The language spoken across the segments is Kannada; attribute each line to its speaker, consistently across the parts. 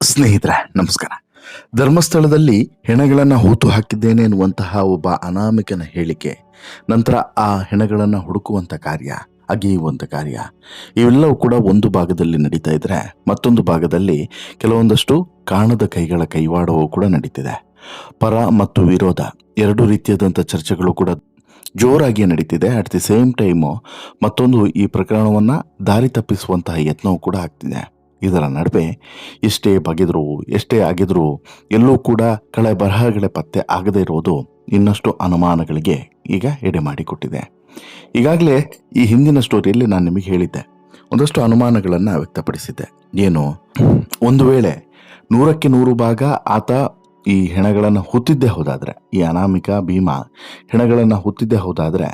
Speaker 1: ಸ್ನೇಹಿತರೆ, ನಮಸ್ಕಾರ. ಧರ್ಮಸ್ಥಳದಲ್ಲಿ ಹೆಣಗಳನ್ನು ಹೂತು ಹಾಕಿದ್ದೇನೆ ಎನ್ನುವಂತಹ ಒಬ್ಬ ಅನಾಮಿಕನ ಹೇಳಿಕೆ, ನಂತರ ಆ ಹೆಣಗಳನ್ನು ಹುಡುಕುವಂಥ ಕಾರ್ಯ ಅಗೆಯುವಂಥ ಕಾರ್ಯ, ಇವೆಲ್ಲವೂ ಕೂಡ ಒಂದು ಭಾಗದಲ್ಲಿ ನಡೀತಾ ಇದ್ರೆ ಮತ್ತೊಂದು ಭಾಗದಲ್ಲಿ ಕೆಲವೊಂದಷ್ಟು ಕಾಣದ ಕೈಗಳ ಕೈವಾಡವೂ ಕೂಡ ನಡೀತಿದೆ. ಪರ ಮತ್ತು ವಿರೋಧ, ಎರಡು ರೀತಿಯಾದಂಥ ಚರ್ಚೆಗಳು ಕೂಡ ಜೋರಾಗಿ ನಡೀತಿದೆ. ಅಟ್ ದಿ ಸೇಮ್ ಟೈಮು ಮತ್ತೊಂದು ಈ ಪ್ರಕರಣವನ್ನು ದಾರಿ ತಪ್ಪಿಸುವಂತಹ ಯತ್ನವೂ ಕೂಡ ಆಗ್ತಿದೆ. ಇದರ ನಡುವೆ ಎಷ್ಟೇ ಬಗೆದ್ರು, ಎಷ್ಟೇ ಆಗಿದ್ರು, ಎಲ್ಲೂ ಕೂಡ ಕಳೆ ಬರಹಗಳೇ ಪತ್ತೆ ಆಗದೇ ಇರೋದು ಇನ್ನಷ್ಟು ಅನುಮಾನಗಳಿಗೆ ಈಗ ಎಡೆ ಮಾಡಿಕೊಟ್ಟಿದೆ. ಈಗಾಗಲೇ ಈ ಹಿಂದಿನ ಸ್ಟೋರಿಯಲ್ಲಿ ನಾನು ನಿಮಗೆ ಹೇಳಿದ್ದೆ, ಒಂದಷ್ಟು ಅನುಮಾನಗಳನ್ನು ವ್ಯಕ್ತಪಡಿಸಿದ್ದೆ. ಏನು? ಒಂದು ವೇಳೆ ನೂರಕ್ಕೆ ನೂರು ಭಾಗ ಆತ ಈ ಹೆಣಗಳನ್ನು ಹುತ್ತಿದ್ದೇ ಹೋದಾದರೆ, ಈ ಅನಾಮಿಕ ಭೀಮಾ ಹೆಣಗಳನ್ನು ಹುತ್ತಿದ್ದೇ ಹೋದಾದರೆ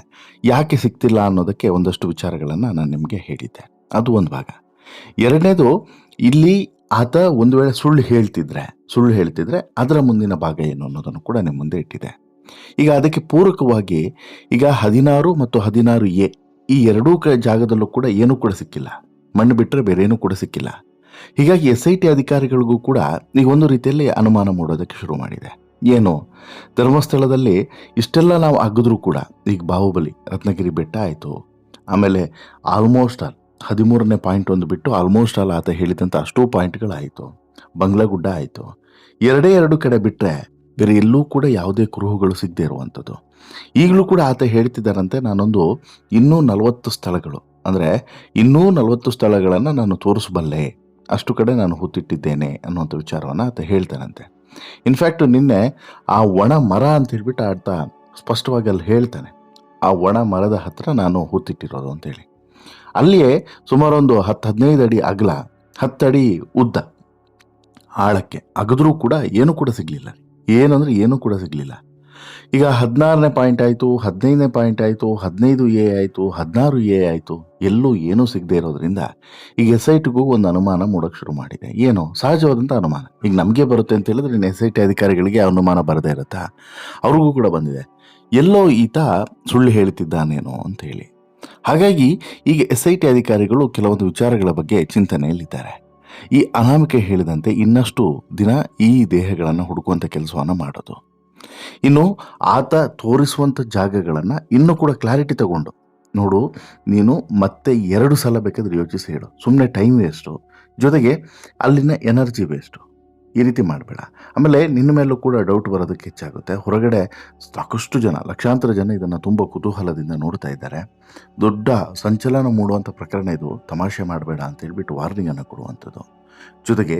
Speaker 1: ಯಾಕೆ ಸಿಗ್ತಿಲ್ಲ ಅನ್ನೋದಕ್ಕೆ ಒಂದಷ್ಟು ವಿಚಾರಗಳನ್ನು ನಾನು ನಿಮಗೆ ಹೇಳಿದ್ದೆ. ಅದು ಒಂದು ಭಾಗ. ಎರಡನೇದು, ಇಲ್ಲಿ ಆತ ಒಂದು ವೇಳೆ ಸುಳ್ಳು ಹೇಳ್ತಿದ್ರೆ ಸುಳ್ಳು ಹೇಳ್ತಿದ್ರೆ ಅದರ ಮುಂದಿನ ಭಾಗ ಏನು ಅನ್ನೋದನ್ನು ಕೂಡ ನಿಮ್ಮ ಮುಂದೆ ಇಟ್ಟಿದೆ. ಈಗ ಅದಕ್ಕೆ ಪೂರಕವಾಗಿ ಈಗ ಹದಿನಾರು ಮತ್ತು ಹದಿನಾರು ಎ, ಈ ಎರಡೂ ಜಾಗದಲ್ಲೂ ಕೂಡ ಏನೂ ಕೂಡ ಸಿಕ್ಕಿಲ್ಲ. ಮಣ್ಣು ಬಿಟ್ಟರೆ ಬೇರೆ ಏನೂ ಕೂಡ ಸಿಕ್ಕಿಲ್ಲ. ಹೀಗಾಗಿ ಎಸ್ ಐ ಟಿ ಅಧಿಕಾರಿಗಳಿಗೂ ಕೂಡ ಈಗ ಒಂದು ರೀತಿಯಲ್ಲಿ ಅನುಮಾನ ಮೂಡೋದಕ್ಕೆ ಶುರು ಮಾಡಿದೆ. ಏನು? ಧರ್ಮಸ್ಥಳದಲ್ಲಿ ಇಷ್ಟೆಲ್ಲ ನಾವು ಅಗಿದ್ರೂ ಕೂಡ, ಈಗ ಬಾಹುಬಲಿ, ರತ್ನಗಿರಿ ಬೆಟ್ಟ ಆಯಿತು. ಆಮೇಲೆ ಆಲ್ಮೋಸ್ಟ್ ಆಲ್ ಹದಿಮೂರನೇ ಪಾಯಿಂಟ್ ಒಂದು ಬಿಟ್ಟು ಆಲ್ಮೋಸ್ಟ್ ಆಲ್ ಆತ ಹೇಳಿದಂಥ ಅಷ್ಟೂ ಪಾಯಿಂಟ್ಗಳಾಯಿತು. ಬಂಗ್ಲಾಗುಡ್ಡ ಆಯಿತು. ಎರಡೇ ಎರಡು ಕಡೆ ಬಿಟ್ಟರೆ ಬೇರೆ ಎಲ್ಲೂ ಕೂಡ ಯಾವುದೇ ಕುರುಹುಗಳು ಸಿಗದೇ ಇರುವಂಥದ್ದು. ಈಗಲೂ ಕೂಡ ಆತ ಹೇಳ್ತಿದ್ದಾರಂತೆ, ನಾನೊಂದು ಇನ್ನೂ ನಲವತ್ತು ಸ್ಥಳಗಳು, ಅಂದರೆ ಇನ್ನೂ ನಲವತ್ತು ಸ್ಥಳಗಳನ್ನು ನಾನು ತೋರಿಸಬಲ್ಲೆ, ಅಷ್ಟು ಕಡೆ ನಾನು ಹುತ್ತಿಟ್ಟಿದ್ದೇನೆ ಅನ್ನುವಂಥ ವಿಚಾರವನ್ನು ಆತ ಹೇಳ್ತಾನಂತೆ ಇನ್ಫ್ಯಾಕ್ಟ್ ನಿನ್ನೆ ಆ ಒಣ ಮರ ಅಂತ ಹೇಳ್ಬಿಟ್ಟು ಆಡ್ತಾ ಸ್ಪಷ್ಟವಾಗಿ ಅಲ್ಲಿ ಹೇಳ್ತಾನೆ. ಆ ಒಣ ಮರದ ಹತ್ರ ನಾನು ಹುತ್ತಿಟ್ಟಿರೋದು ಅಂತೇಳಿ. ಅಲ್ಲಿಯೇ ಸುಮಾರು ಒಂದು ಹತ್ತು ಹದಿನೈದು ಅಡಿ ಅಗಲ ಹತ್ತಡಿ ಉದ್ದ. ಆಳಕ್ಕೆ ಅಗದ್ರೂ ಕೂಡ ಏನೂ ಕೂಡ ಸಿಗಲಿಲ್ಲ. ಏನಂದ್ರೆ ಏನೂ ಕೂಡ ಸಿಗಲಿಲ್ಲ. ಈಗ ಹದಿನಾರನೇ ಪಾಯಿಂಟ್ ಆಯಿತು, ಹದಿನೈದನೇ ಪಾಯಿಂಟ್ ಆಯಿತು, ಹದಿನೈದು ಎ ಆಯಿತು, ಹದಿನಾರು ಎ ಆಯಿತು, ಎಲ್ಲೂ ಏನೂ ಸಿಗದೆ ಇರೋದ್ರಿಂದ ಈಗ ಎಸ್ ಐ ಟಿಗೂ ಒಂದು ಅನುಮಾನ ಮೂಡೋಕೆ ಶುರು ಮಾಡಿದೆ. ಏನು? ಸಹಜವಾದಂಥ ಅನುಮಾನ. ಈಗ ನಮಗೆ ಬರುತ್ತೆ ಅಂತ ಹೇಳಿದ್ರೆ ಇನ್ನು ಎಸ್ ಐ ಟಿ ಅಧಿಕಾರಿಗಳಿಗೆ ಅನುಮಾನ ಬರದೇ ಇರುತ್ತಾ? ಅವ್ರಿಗೂ ಕೂಡ ಬಂದಿದೆ. ಎಲ್ಲೋ ಈತ ಸುಳ್ಳು ಹೇಳ್ತಿದ್ದಾನೇನೋ ಅಂತ ಹೇಳಿ. ಹಾಗಾಗಿ ಈಗ ಎಸ್ ಐ ಟಿ ಅಧಿಕಾರಿಗಳು ಕೆಲವೊಂದು ವಿಚಾರಗಳ ಬಗ್ಗೆ ಚಿಂತನೆಯಲ್ಲಿದ್ದಾರೆ. ಈ ಅನಾಮಿಕೆ ಹೇಳಿದಂತೆ ಇನ್ನಷ್ಟು ದಿನ ಈ ದೇಹಗಳನ್ನು ಹುಡುಕುವಂಥ ಕೆಲಸವನ್ನು ಮಾಡೋದು. ಇನ್ನು ಆತ ತೋರಿಸುವಂಥ ಜಾಗಗಳನ್ನು ಇನ್ನೂ ಕೂಡ ಕ್ಲಾರಿಟಿ ತಗೊಂಡು, ನೋಡು, ನೀನು ಮತ್ತೆ ಎರಡು ಸಲ ಬೇಕಾದ್ರೆ ಯೋಚಿಸಿ ಹೇಳು. ಸುಮ್ಮನೆ ಟೈಮ್ ವೇಸ್ಟು ಜೊತೆಗೆ ಅಲ್ಲಿನ ಎನರ್ಜಿ ವೇಸ್ಟು ಈ ರೀತಿ ಮಾಡಬೇಡ. ಆಮೇಲೆ ನಿನ್ನ ಮೇಲೂ ಕೂಡ ಡೌಟ್ ಬರೋದಕ್ಕೆ ಹೆಚ್ಚಾಗುತ್ತೆ. ಹೊರಗಡೆ ಸಾಕಷ್ಟು ಜನ, ಲಕ್ಷಾಂತರ ಜನ ಇದನ್ನು ತುಂಬ ಕುತೂಹಲದಿಂದ ನೋಡ್ತಾ ಇದ್ದಾರೆ. ದೊಡ್ಡ ಸಂಚಲನ ಮೂಡುವಂಥ ಪ್ರಕರಣ ಇದು. ತಮಾಷೆ ಮಾಡಬೇಡ ಅಂತ ಹೇಳ್ಬಿಟ್ಟು ವಾರ್ನಿಂಗನ್ನು ಕೊಡುವಂಥದ್ದು. ಜೊತೆಗೆ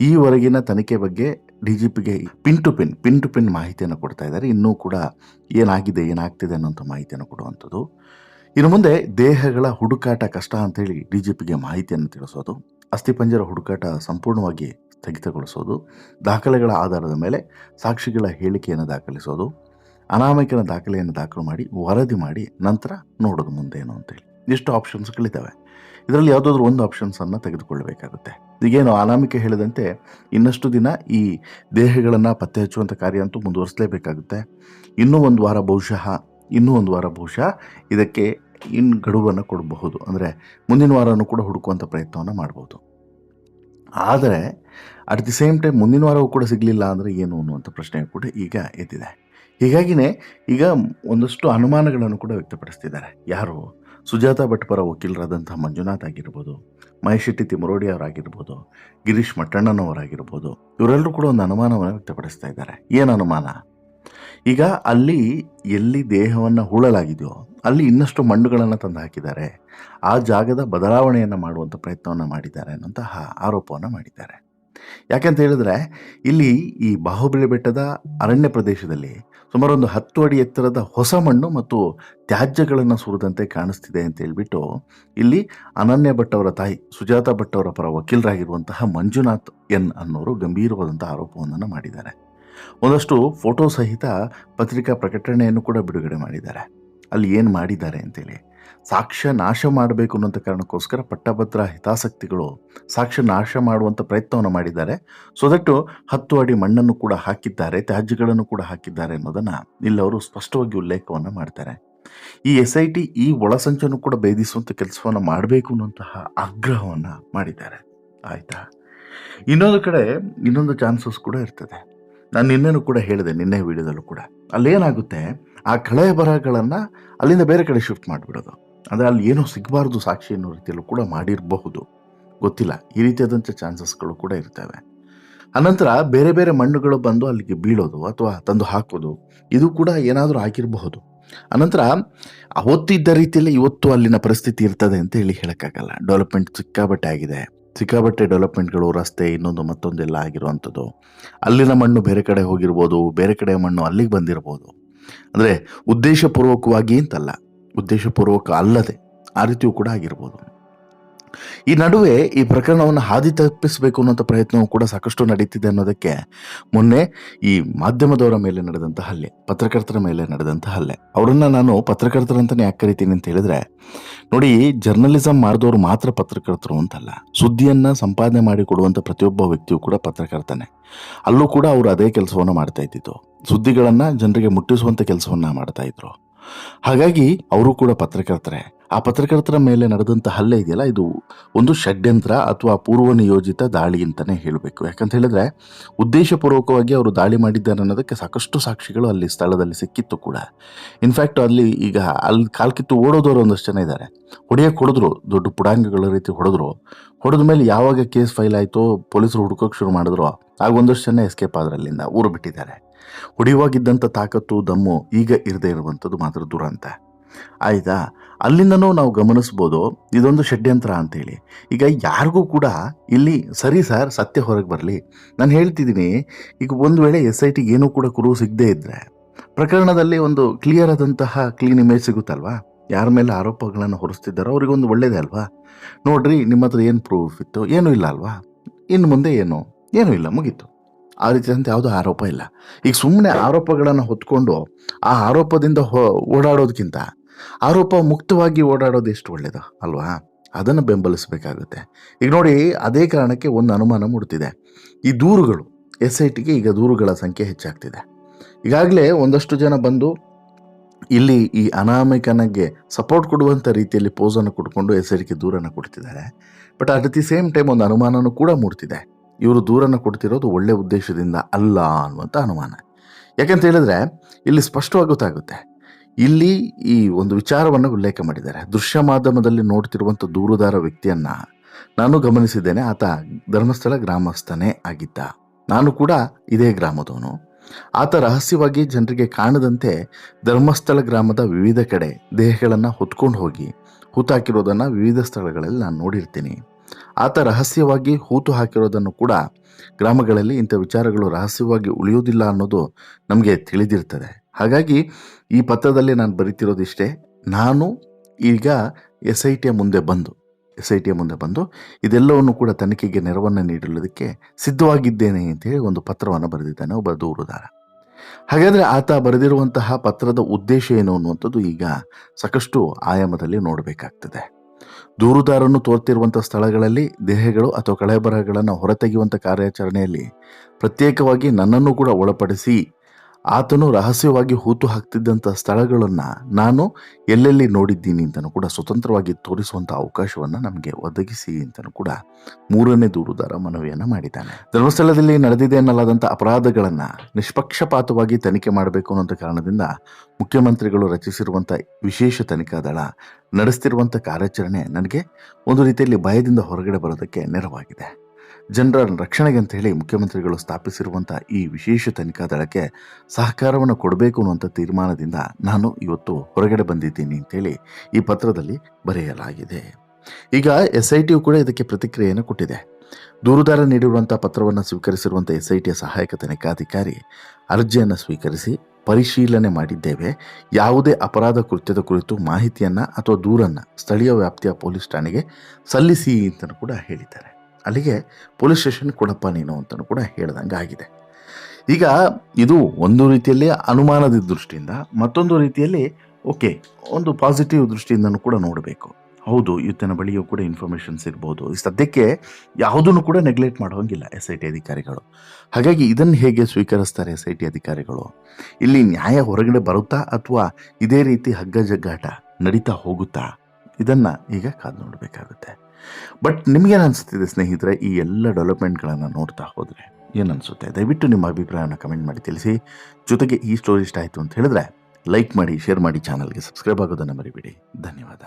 Speaker 1: ಈವರೆಗಿನ ತನಿಖೆ ಬಗ್ಗೆ ಡಿ ಜಿ ಪಿಗೆ pin to pin pin to pin ಮಾಹಿತಿಯನ್ನು ಕೊಡ್ತಾ ಇದ್ದಾರೆ. ಇನ್ನೂ ಕೂಡ ಏನಾಗಿದೆ, ಏನಾಗ್ತಿದೆ ಅನ್ನೋಂಥ ಮಾಹಿತಿಯನ್ನು ಕೊಡುವಂಥದ್ದು. ಇನ್ನು ಮುಂದೆ ದೇಹಗಳ ಹುಡುಕಾಟ ಕಷ್ಟ ಅಂತೇಳಿ ಡಿ ಜಿ ಪಿಗೆ ಮಾಹಿತಿಯನ್ನು ತಿಳಿಸೋದು. ಅಸ್ಥಿಪಂಜರ ಹುಡುಕಾಟ ಸಂಪೂರ್ಣವಾಗಿ ಸ್ಥಗಿತಗೊಳಿಸೋದು ದಾಖಲೆಗಳ ಆಧಾರದ ಮೇಲೆ ಸಾಕ್ಷಿಗಳ ಹೇಳಿಕೆಯನ್ನು ದಾಖಲಿಸೋದು, ಅನಾಮಿಕನ ದಾಖಲೆಯನ್ನು ದಾಖಲು ಮಾಡಿ, ವರದಿ ಮಾಡಿ, ನಂತರ ನೋಡೋದು ಮುಂದೇನು ಅಂತೇಳಿ. ಇಷ್ಟು ಆಪ್ಷನ್ಸ್ಗಳಿದ್ದಾವೆ. ಇದರಲ್ಲಿ ಯಾವುದಾದ್ರೂ ಒಂದು ಆಪ್ಷನ್ಸನ್ನು ತೆಗೆದುಕೊಳ್ಳಬೇಕಾಗುತ್ತೆ. ಈಗೇನು ಅನಾಮಿಕೆ ಹೇಳಿದಂತೆ ಇನ್ನಷ್ಟು ದಿನ ಈ ದೇಹಗಳನ್ನು ಪತ್ತೆ ಹಚ್ಚುವಂಥ ಕಾರ್ಯ ಅಂತೂ ಮುಂದುವರಿಸಲೇಬೇಕಾಗುತ್ತೆ. ಇನ್ನೂ ಒಂದು ವಾರ ಬಹುಶಃ, ಇನ್ನೂ ಒಂದು ವಾರ ಬಹುಶಃ ಇದಕ್ಕೆ ಇನ್ನು ಗಡುವನ್ನು ಕೊಡಬಹುದು. ಅಂದರೆ ಮುಂದಿನ ವಾರನೂ ಕೂಡ ಹುಡುಕುವಂಥ ಪ್ರಯತ್ನವನ್ನು ಮಾಡ್ಬೋದು. ಆದರೆ ಅಟ್ ದಿ ಸೇಮ್ ಟೈಮ್ ಮುಂದಿನ ವಾರವೂ ಕೂಡ ಸಿಗಲಿಲ್ಲ ಅಂದರೆ ಏನು ಅನ್ನುವಂಥ ಪ್ರಶ್ನೆ ಕೂಡ ಈಗ ಎದ್ದಿದೆ. ಹೀಗಾಗಿಯೇ ಈಗ ಒಂದಷ್ಟು ಅನುಮಾನಗಳನ್ನು ಕೂಡ ವ್ಯಕ್ತಪಡಿಸ್ತಿದ್ದಾರೆ. ಯಾರು? ಸುಜಾತ ಭಟ್ ಪರ ವಕೀಲರಾದಂಥ ಮಂಜುನಾಥ್ ಆಗಿರ್ಬೋದು, ಮಹೇಶ್ ಶೆಟ್ಟಿ ತಿಮರೋಡಿ ಅವರಾಗಿರ್ಬೋದು, ಗಿರೀಶ್ ಮಟ್ಟಣ್ಣನವರಾಗಿರ್ಬೋದು, ಇವರೆಲ್ಲರೂ ಕೂಡ ಒಂದು ಅನುಮಾನವನ್ನು ವ್ಯಕ್ತಪಡಿಸ್ತಾ ಇದ್ದಾರೆ. ಏನು ಅನುಮಾನ? ಈಗ ಅಲ್ಲಿ ಎಲ್ಲಿ ದೇಹವನ್ನು ಹೂಳಲಾಗಿದೆಯೋ ಅಲ್ಲಿ ಇನ್ನಷ್ಟು ಮಣ್ಣುಗಳನ್ನು ತಂದು ಹಾಕಿದ್ದಾರೆ. ಆ ಜಾಗದ ಬದಲಾವಣೆಯನ್ನು ಮಾಡುವಂಥ ಪ್ರಯತ್ನವನ್ನು ಮಾಡಿದ್ದಾರೆ ಅನ್ನುವಂತಹ ಆರೋಪವನ್ನು ಮಾಡಿದ್ದಾರೆ. ಯಾಕೆಂತ ಹೇಳಿದ್ರೆ, ಇಲ್ಲಿ ಈ ಬಾಹುಬಲಿ ಬೆಟ್ಟದ ಅರಣ್ಯ ಪ್ರದೇಶದಲ್ಲಿ ಸುಮಾರು ಒಂದು ಹತ್ತು ಅಡಿ ಎತ್ತರದ ಹೊಸ ಮಣ್ಣು ಮತ್ತು ತ್ಯಾಜ್ಯಗಳನ್ನು ಸುರಿದಂತೆ ಕಾಣಿಸ್ತಿದೆ ಅಂತ ಹೇಳಿಬಿಟ್ಟು, ಇಲ್ಲಿ ಅನನ್ಯ ಭಟ್ ಅವರ ತಾಯಿ, ಸುಜಾತ ಭಟ್ ಅವರ ಪರ ವಕೀಲರಾಗಿರುವಂತಹ ಮಂಜುನಾಥ್ ಎನ್ ಅನ್ನೋರು ಗಂಭೀರವಾದಂಥ ಆರೋಪವನ್ನು ಮಾಡಿದ್ದಾರೆ. ಒಂದಷ್ಟು ಫೋಟೋ ಸಹಿತ ಪತ್ರಿಕಾ ಪ್ರಕಟಣೆಯನ್ನು ಕೂಡ ಬಿಡುಗಡೆ ಮಾಡಿದ್ದಾರೆ. ಅಲ್ಲಿ ಏನು ಮಾಡಿದ್ದಾರೆ ಅಂತೇಳಿ. ಸಾಕ್ಷ್ಯ ನಾಶ ಮಾಡಬೇಕು ಅನ್ನೋಂಥ ಕಾರಣಕ್ಕೋಸ್ಕರ ಪಟ್ಟಭದ್ರ ಹಿತಾಸಕ್ತಿಗಳು ಸಾಕ್ಷ್ಯ ನಾಶ ಮಾಡುವಂಥ ಪ್ರಯತ್ನವನ್ನು ಮಾಡಿದ್ದಾರೆ. ಸೊ ದಟ್ಟು ಹತ್ತು ಅಡಿ ಮಣ್ಣನ್ನು ಕೂಡ ಹಾಕಿದ್ದಾರೆ, ತ್ಯಾಜ್ಯಗಳನ್ನು ಕೂಡ ಹಾಕಿದ್ದಾರೆ ಅನ್ನೋದನ್ನು ಇಲ್ಲಿ ಅವರು ಸ್ಪಷ್ಟವಾಗಿ ಉಲ್ಲೇಖವನ್ನು ಮಾಡ್ತಾರೆ. ಈ ಎಸ್ ಐ ಟಿ ಈ ಒಳಸಂಚನ್ನು ಕೂಡ ಭೇದಿಸುವಂಥ ಕೆಲಸವನ್ನು ಮಾಡಬೇಕು ಅನ್ನುವಂತಹ ಆಗ್ರಹವನ್ನು ಮಾಡಿದ್ದಾರೆ. ಆಯಿತಾ? ಇನ್ನೊಂದು ಕಡೆ ಇನ್ನೊಂದು ಚಾನ್ಸಸ್ ಕೂಡ ಇರ್ತದೆ. ನಾನು ನಿನ್ನೆನೂ ಕೂಡ ಹೇಳಿದೆ, ನಿನ್ನೆ ವಿಡಿಯೋದಲ್ಲೂ ಕೂಡ. ಅಲ್ಲೇನಾಗುತ್ತೆ? ಆ ಕಳೆ ಬರಹಗಳನ್ನು ಅಲ್ಲಿಂದ ಬೇರೆ ಕಡೆ ಶಿಫ್ಟ್ ಮಾಡಿಬಿಡೋದು. ಅಂದರೆ ಅಲ್ಲಿ ಏನೂ ಸಿಗಬಾರ್ದು ಸಾಕ್ಷಿ ಅನ್ನೋ ರೀತಿಯಲ್ಲೂ ಕೂಡ ಮಾಡಿರಬಹುದು. ಗೊತ್ತಿಲ್ಲ. ಈ ರೀತಿಯಾದಂಥ ಚಾನ್ಸಸ್ಗಳು ಕೂಡ ಇರ್ತವೆ. ಅನಂತರ ಬೇರೆ ಬೇರೆ ಮಣ್ಣುಗಳು ಬಂದು ಅಲ್ಲಿಗೆ ಬೀಳೋದು ಅಥವಾ ತಂದು ಹಾಕೋದು, ಇದು ಕೂಡ ಏನಾದರೂ ಆಗಿರಬಹುದು. ಅನಂತರ ಅವತ್ತಿದ್ದ ರೀತಿಯಲ್ಲಿ ಇವತ್ತು ಅಲ್ಲಿನ ಪರಿಸ್ಥಿತಿ ಇರ್ತದೆ ಅಂತ ಹೇಳಿ ಹೇಳೋಕ್ಕಾಗಲ್ಲ. ಡೆವಲಪ್ಮೆಂಟ್ ಸಿಕ್ಕಾಬಟ್ಟೆ ಆಗಿದೆ. ಸಿಕ್ಕಾಬಟ್ಟೆ ಡೆವಲಪ್ಮೆಂಟ್ಗಳು, ರಸ್ತೆ, ಇನ್ನೊಂದು ಮತ್ತೊಂದೆಲ್ಲ ಆಗಿರುವಂಥದ್ದು. ಅಲ್ಲಿನ ಮಣ್ಣು ಬೇರೆ ಕಡೆ ಹೋಗಿರ್ಬೋದು, ಬೇರೆ ಕಡೆ ಮಣ್ಣು ಅಲ್ಲಿಗೆ ಬಂದಿರ್ಬೋದು. ಅಂದರೆ ಉದ್ದೇಶಪೂರ್ವಕವಾಗಿ ಅಂತಲ್ಲ, ಉದ್ದೇಶಪೂರ್ವಕ ಅಲ್ಲದೆ ಆ ರೀತಿಯೂ ಕೂಡ ಆಗಿರ್ಬೋದು. ಈ ನಡುವೆ ಈ ಪ್ರಕರಣವನ್ನು ಹಾದಿ ತಪ್ಪಿಸಬೇಕು ಅನ್ನೋಂಥ ಪ್ರಯತ್ನವೂ ಕೂಡ ಸಾಕಷ್ಟು ನಡೀತಿದೆ ಅನ್ನೋದಕ್ಕೆ ಮೊನ್ನೆ ಈ ಮಾಧ್ಯಮದವರ ಮೇಲೆ ನಡೆದಂಥ ಹಲ್ಲೆ, ಪತ್ರಕರ್ತರ ಮೇಲೆ ನಡೆದಂಥ ಹಲ್ಲೆ. ಅವರನ್ನು ನಾನು ಪತ್ರಕರ್ತರಂತಾನೆ ಯಾಕೆ ಕರಿತೀನಿ ಅಂತ ಹೇಳಿದ್ರೆ, ನೋಡಿ ಜರ್ನಲಿಸಮ್ ಮಾಡಿದವರು ಮಾತ್ರ ಪತ್ರಕರ್ತರು ಅಂತಲ್ಲ. ಸುದ್ದಿಯನ್ನು ಸಂಪಾದನೆ ಮಾಡಿಕೊಡುವಂಥ ಪ್ರತಿಯೊಬ್ಬ ವ್ಯಕ್ತಿಯು ಕೂಡ ಪತ್ರಕರ್ತನೇ. ಅಲ್ಲೂ ಕೂಡ ಅವರು ಅದೇ ಕೆಲಸವನ್ನು ಮಾಡ್ತಾ ಇದ್ದಿದ್ದು. ಸುದ್ದಿಗಳನ್ನ ಜನರಿಗೆ ಮುಟ್ಟಿಸುವಂಥ ಕೆಲಸವನ್ನು ಮಾಡ್ತಾ ಇದ್ರು. ಹಾಗಾಗಿ ಅವರು ಕೂಡ ಪತ್ರಕರ್ತರೆ. ಆ ಪತ್ರಕರ್ತರ ಮೇಲೆ ನಡೆದಂಥ ಹಲ್ಲೆ ಇದೆಯಲ್ಲ, ಇದು ಒಂದು ಷಡ್ಯಂತ್ರ ಅಥವಾ ಪೂರ್ವ ನಿಯೋಜಿತ ದಾಳಿ ಅಂತಲೇ ಹೇಳಬೇಕು. ಯಾಕಂತ ಹೇಳಿದ್ರೆ, ಉದ್ದೇಶಪೂರ್ವಕವಾಗಿ ಅವರು ದಾಳಿ ಮಾಡಿದ್ದಾರೆ ಅನ್ನೋದಕ್ಕೆ ಸಾಕಷ್ಟು ಸಾಕ್ಷಿಗಳು ಅಲ್ಲಿ ಸ್ಥಳದಲ್ಲಿ ಸಿಕ್ಕಿತ್ತು ಕೂಡ. ಇನ್ಫ್ಯಾಕ್ಟ್ ಅಲ್ಲಿ ಈಗ ಅಲ್ಲಿ ಕಾಲ್ಕಿತ್ತು ಓಡೋದವರು ಒಂದಷ್ಟು ಜನ ಇದ್ದಾರೆ ಹೊಡೆಯಕ್ಕೆ ಹೊಡೆದ್ರು, ದೊಡ್ಡ ಪುಡಾಂಗಗಳ ರೀತಿ ಹೊಡೆದ್ರು. ಹೊಡೆದ ಮೇಲೆ ಯಾವಾಗ ಕೇಸ್ ಫೈಲ್ ಆಯಿತು, ಪೊಲೀಸರು ಹುಡುಕೋಕೆ ಶುರು ಮಾಡಿದ್ರು, ಆಗ ಒಂದಷ್ಟು ಜನ ಎಸ್ಕೇಪ್ ಆದ್ರೆ ಅಲ್ಲಿಂದ ಊರು ಬಿಟ್ಟಿದ್ದಾರೆ. ಹೊಡೆಯುವಾಗಿದ್ದಂಥ ತಾಕತ್ತು, ದಮ್ಮು ಈಗ ಇರದೇ ಇರುವಂಥದ್ದು ಮಾತ್ರ ದುರಂತ ಆಯ್ತಾ? ಅಲ್ಲಿಂದನೂ ನಾವು ಗಮನಿಸ್ಬೋದು, ಇದೊಂದು ಷಡ್ಯಂತ್ರ ಅಂತೇಳಿ. ಈಗ ಯಾರಿಗೂ ಕೂಡ ಇಲ್ಲಿ, ಸರಿ ಸರ್, ಸತ್ಯ ಹೊರಗೆ ಬರಲಿ. ನಾನು ಹೇಳ್ತಿದ್ದೀನಿ, ಈಗ ಒಂದು ವೇಳೆ ಎಸ್ ಐ ಟಿಗೆ ಏನೂ ಕೂಡ ಕುರು ಸಿಗದೇ ಇದ್ದರೆ ಪ್ರಕರಣದಲ್ಲಿ ಒಂದು ಕ್ಲಿಯರ್ ಆದಂತಹ ಕ್ಲೀನ್ ಇಮೇಜ್ ಸಿಗುತ್ತಲ್ವಾ? ಯಾರ ಮೇಲೆ ಆರೋಪಗಳನ್ನು ಹೊರಿಸ್ತಿದ್ದಾರೋ, ಅವರಿಗೊಂದು ಒಳ್ಳೇದೇ ಅಲ್ವಾ? ನೋಡ್ರಿ, ನಿಮ್ಮ ಹತ್ರ ಏನು ಪ್ರೂಫ್ ಇತ್ತು, ಏನೂ ಇಲ್ಲ ಅಲ್ವಾ? ಇನ್ನು ಮುಂದೆ ಏನು? ಏನೂ ಇಲ್ಲ, ಮುಗೀತು. ಆ ರೀತಿಯಾದಂಥ ಯಾವುದೂ ಆರೋಪ ಇಲ್ಲ. ಈಗ ಸುಮ್ಮನೆ ಆರೋಪಗಳನ್ನು ಹೊತ್ಕೊಂಡು ಆ ಆರೋಪದಿಂದ ಓಡಾಡೋದಕ್ಕಿಂತ ಆರೋಪ ಮುಕ್ತವಾಗಿ ಓಡಾಡೋದು ಎಷ್ಟು ಒಳ್ಳೆಯದು ಅಲ್ವಾ? ಅದನ್ನು ಬೆಂಬಲಿಸಬೇಕಾಗುತ್ತೆ. ಈಗ ನೋಡಿ, ಅದೇ ಕಾರಣಕ್ಕೆ ಒಂದು ಅನುಮಾನ ಮೂಡ್ತಿದೆ. ಈ ದೂರುಗಳು ಎಸ್ ಐ ಟಿಗೆ ಈಗ ದೂರುಗಳ ಸಂಖ್ಯೆ ಹೆಚ್ಚಾಗ್ತಿದೆ. ಈಗಾಗಲೇ ಒಂದಷ್ಟು ಜನ ಬಂದು ಇಲ್ಲಿ ಈ ಅನಾಮಿಕನಿಗೆ ಸಪೋರ್ಟ್ ಕೊಡುವಂಥ ರೀತಿಯಲ್ಲಿ ಪೋಸನ್ನು ಕೊಟ್ಕೊಂಡು ಎಸ್ ಐ ಟಿಗೆ ದೂರನ್ನು ಕೊಡ್ತಿದ್ದಾರೆ. But at the same time ಒಂದು ಅನುಮಾನನೂ ಕೂಡ ಮೂಡ್ತಿದೆ. ಇವರು ದೂರನ್ನು ಕೊಡ್ತಿರೋದು ಒಳ್ಳೆ ಉದ್ದೇಶದಿಂದ ಅಲ್ಲ ಅನ್ನುವಂಥ ಅನುಮಾನ. ಯಾಕಂತ ಹೇಳಿದ್ರೆ ಇಲ್ಲಿ ಸ್ಪಷ್ಟವಾಗಿ ಗೊತ್ತಾಗುತ್ತೆ. ಇಲ್ಲಿ ಈ ಒಂದು ವಿಚಾರವನ್ನು ಉಲ್ಲೇಖ ಮಾಡಿದ್ದಾರೆ. ದೃಶ್ಯ ಮಾಧ್ಯಮದಲ್ಲಿ ನೋಡ್ತಿರುವಂಥ ದೂರುದಾರ ವ್ಯಕ್ತಿಯನ್ನು ನಾನು ಗಮನಿಸಿದ್ದೇನೆ. ಆತ ಧರ್ಮಸ್ಥಳ ಗ್ರಾಮಸ್ಥನೇ ಆಗಿದ್ದ. ನಾನು ಕೂಡ ಇದೇ ಗ್ರಾಮದವನು. ಆತ ರಹಸ್ಯವಾಗಿ ಜನರಿಗೆ ಕಾಣದಂತೆ ಧರ್ಮಸ್ಥಳ ಗ್ರಾಮದ ವಿವಿಧ ಕಡೆ ದೇಹಗಳನ್ನು ಹೊತ್ಕೊಂಡು ಹೋಗಿ, ಹೂತಾಕಿರೋದನ್ನು ವಿವಿಧ ಸ್ಥಳಗಳಲ್ಲಿ ನಾನು ನೋಡಿರ್ತೀನಿ. ಆತ ರಹಸ್ಯವಾಗಿ ಹೂತು ಹಾಕಿರೋದನ್ನು ಕೂಡ ಗ್ರಾಮಗಳಲ್ಲಿ ಇಂಥ ವಿಚಾರಗಳು ರಹಸ್ಯವಾಗಿ ಉಳಿಯೋದಿಲ್ಲ ಅನ್ನೋದು ನಮಗೆ ತಿಳಿದಿರ್ತದೆ. ಹಾಗಾಗಿ ಈ ಪತ್ರದಲ್ಲಿ ನಾನು ಬರೀತಿರೋದಿಷ್ಟೇ, ನಾನು ಈಗ ಎಸ್ ಐ ಟಿಯ ಮುಂದೆ ಬಂದು ಎಸ್ ಐ ಟಿಯ ಮುಂದೆ ಬಂದು ಇದೆಲ್ಲವನ್ನು ಕೂಡ ತನಿಖೆಗೆ ನೆರವನ್ನು ನೀಡಲಿಕ್ಕೆ ಸಿದ್ಧವಾಗಿದ್ದೇನೆ ಅಂತೇಳಿ ಒಂದು ಪತ್ರವನ್ನು ಬರೆದಿದ್ದಾನೆ ಒಬ್ಬ ದೂರುದಾರ. ಹಾಗಾದರೆ ಆತ ಬರೆದಿರುವಂತಹ ಪತ್ರದ ಉದ್ದೇಶ ಏನು ಅನ್ನುವಂಥದ್ದು ಈಗ ಸಾಕಷ್ಟು ಆಯಾಮದಲ್ಲಿ ನೋಡಬೇಕಾಗ್ತದೆ. ದೂರುದಾರನು ತೋರ್ತಿರುವಂಥ ಸ್ಥಳಗಳಲ್ಲಿ ದೇಹಗಳು ಅಥವಾ ಕಳೆಬರಹಗಳನ್ನು ಹೊರತೆಗೆಯುವಂಥ ಕಾರ್ಯಾಚರಣೆಯಲ್ಲಿ ಪ್ರತ್ಯೇಕವಾಗಿ ನನ್ನನ್ನು ಕೂಡ ಒಳಪಡಿಸಿ ಆತನು ರಹಸ್ಯವಾಗಿ ಹೂತು ಹಾಕ್ತಿದ್ದಂಥ ಸ್ಥಳಗಳನ್ನು ನಾನು ಎಲ್ಲೆಲ್ಲಿ ನೋಡಿದ್ದೀನಿ ಅಂತಲೂ ಕೂಡ ಸ್ವತಂತ್ರವಾಗಿ ತೋರಿಸುವಂಥ ಅವಕಾಶವನ್ನು ನಮಗೆ ಒದಗಿಸಿ ಅಂತಲೂ ಕೂಡ ಮೂರನೇ ದೂರುದಾರ ಮನವಿಯನ್ನು ಮಾಡಿದ್ದಾನೆ. ಧರ್ಮಸ್ಥಳದಲ್ಲಿ ನಡೆದಿದೆ ಎನ್ನಲಾದಂಥ ಅಪರಾಧಗಳನ್ನು ನಿಷ್ಪಕ್ಷಪಾತವಾಗಿ ತನಿಖೆ ಮಾಡಬೇಕು ಅನ್ನೋಂಥ ಕಾರಣದಿಂದ ಮುಖ್ಯಮಂತ್ರಿಗಳು ರಚಿಸಿರುವಂಥ ವಿಶೇಷ ತನಿಖಾ ದಳ ನಡೆಸ್ತಿರುವಂಥ ಕಾರ್ಯಾಚರಣೆ ನನಗೆ ಒಂದು ರೀತಿಯಲ್ಲಿ ಭಯದಿಂದ ಹೊರಗಡೆ ಬರೋದಕ್ಕೆ ನೆರವಾಗಿದೆ. ಜನರ ರಕ್ಷಣೆಗೆ ಅಂತ ಹೇಳಿ ಮುಖ್ಯಮಂತ್ರಿಗಳು ಸ್ಥಾಪಿಸಿರುವಂಥ ಈ ವಿಶೇಷ ತನಿಖಾ ದಳಕ್ಕೆ ಸಹಕಾರವನ್ನು ಕೊಡಬೇಕು ಅನ್ನುವಂಥ ತೀರ್ಮಾನದಿಂದ ನಾನು ಇವತ್ತು ಹೊರಗಡೆ ಬಂದಿದ್ದೀನಿ ಅಂತೇಳಿ ಈ ಪತ್ರದಲ್ಲಿ ಬರೆಯಲಾಗಿದೆ. ಈಗ ಎಸ್ ಐ ಟಿಯು ಕೂಡ ಇದಕ್ಕೆ ಪ್ರತಿಕ್ರಿಯೆಯನ್ನು ಕೊಟ್ಟಿದೆ. ದೂರುದಾರ ನೀಡಿರುವಂಥ ಪತ್ರವನ್ನು ಸ್ವೀಕರಿಸಿರುವಂಥ ಎಸ್ ಐ ಟಿಯ ಸಹಾಯಕ ತನಿಖಾಧಿಕಾರಿ ಅರ್ಜಿಯನ್ನು ಸ್ವೀಕರಿಸಿ ಪರಿಶೀಲನೆ ಮಾಡಿದ್ದೇವೆ. ಯಾವುದೇ ಅಪರಾಧ ಕೃತ್ಯದ ಕುರಿತು ಮಾಹಿತಿಯನ್ನು ಅಥವಾ ದೂರನ್ನು ಸ್ಥಳೀಯ ವ್ಯಾಪ್ತಿಯ ಪೊಲೀಸ್ ಠಾಣೆಗೆ ಸಲ್ಲಿಸಿ ಅಂತಲೂ ಕೂಡ ಹೇಳಿದ್ದಾರೆ. ಅಲ್ಲಿಗೆ ಪೊಲೀಸ್ ಸ್ಟೇಷನ್ ಕೊಡಪ್ಪ ನೀನು ಅಂತಲೂ ಕೂಡ ಹೇಳ್ದಂಗೆ ಆಗಿದೆ. ಈಗ ಇದು ಒಂದು ರೀತಿಯಲ್ಲಿ ಅನುಮಾನದ ದೃಷ್ಟಿಯಿಂದ ಮತ್ತೊಂದು ರೀತಿಯಲ್ಲಿ, ಓಕೆ, ಒಂದು ಪಾಸಿಟಿವ್ ದೃಷ್ಟಿಯಿಂದನೂ ಕೂಡ ನೋಡಬೇಕು. ಹೌದು, ಈತನ ಬಳಿಯೂ ಕೂಡ ಇನ್ಫಾರ್ಮೇಷನ್ಸ್ ಇರ್ಬೋದು. ಸದ್ಯಕ್ಕೆ ಯಾವುದನ್ನು ಕೂಡ ನೆಗ್ಲೆಕ್ಟ್ ಮಾಡೋಂಗಿಲ್ಲ ಎಸ್ ಐ ಟಿ ಅಧಿಕಾರಿಗಳು. ಹಾಗಾಗಿ ಇದನ್ನು ಹೇಗೆ ಸ್ವೀಕರಿಸ್ತಾರೆ ಎಸ್ ಐ ಟಿ ಅಧಿಕಾರಿಗಳು? ಇಲ್ಲಿ ನ್ಯಾಯ ಹೊರಗಡೆ ಬರುತ್ತಾ ಅಥವಾ ಇದೇ ರೀತಿ ಹಗ್ಗ ಜಗ್ಗಾಟ ನಡೀತಾ ಹೋಗುತ್ತಾ? ಇದನ್ನು ಈಗ ಕಾದು ನೋಡಬೇಕಾಗುತ್ತೆ. ಬಟ್ ನಿಮಗೇನು ಅನಿಸ್ತಿದೆ ಸ್ನೇಹಿತರೆ, ಈ ಎಲ್ಲ ಡೆವಲಪ್ಮೆಂಟ್ಗಳನ್ನು ನೋಡ್ತಾ ಹೋದರೆ ಏನು ಅನಿಸುತ್ತೆ? ದಯವಿಟ್ಟು ನಿಮ್ಮ ಅಭಿಪ್ರಾಯನ ಕಮೆಂಟ್ ಮಾಡಿ ತಿಳಿಸಿ. ಜೊತೆಗೆ ಈ ಸ್ಟೋರಿ ಇಷ್ಟ ಆಯಿತು ಅಂತ ಹೇಳಿದ್ರೆ ಲೈಕ್ ಮಾಡಿ ಶೇರ್ ಮಾಡಿ ಚಾನಲ್ಗೆ ಸಬ್ಸ್ಕ್ರೈಬ್ ಆಗೋದನ್ನು ಮರಿಬೇಡಿ. ಧನ್ಯವಾದ.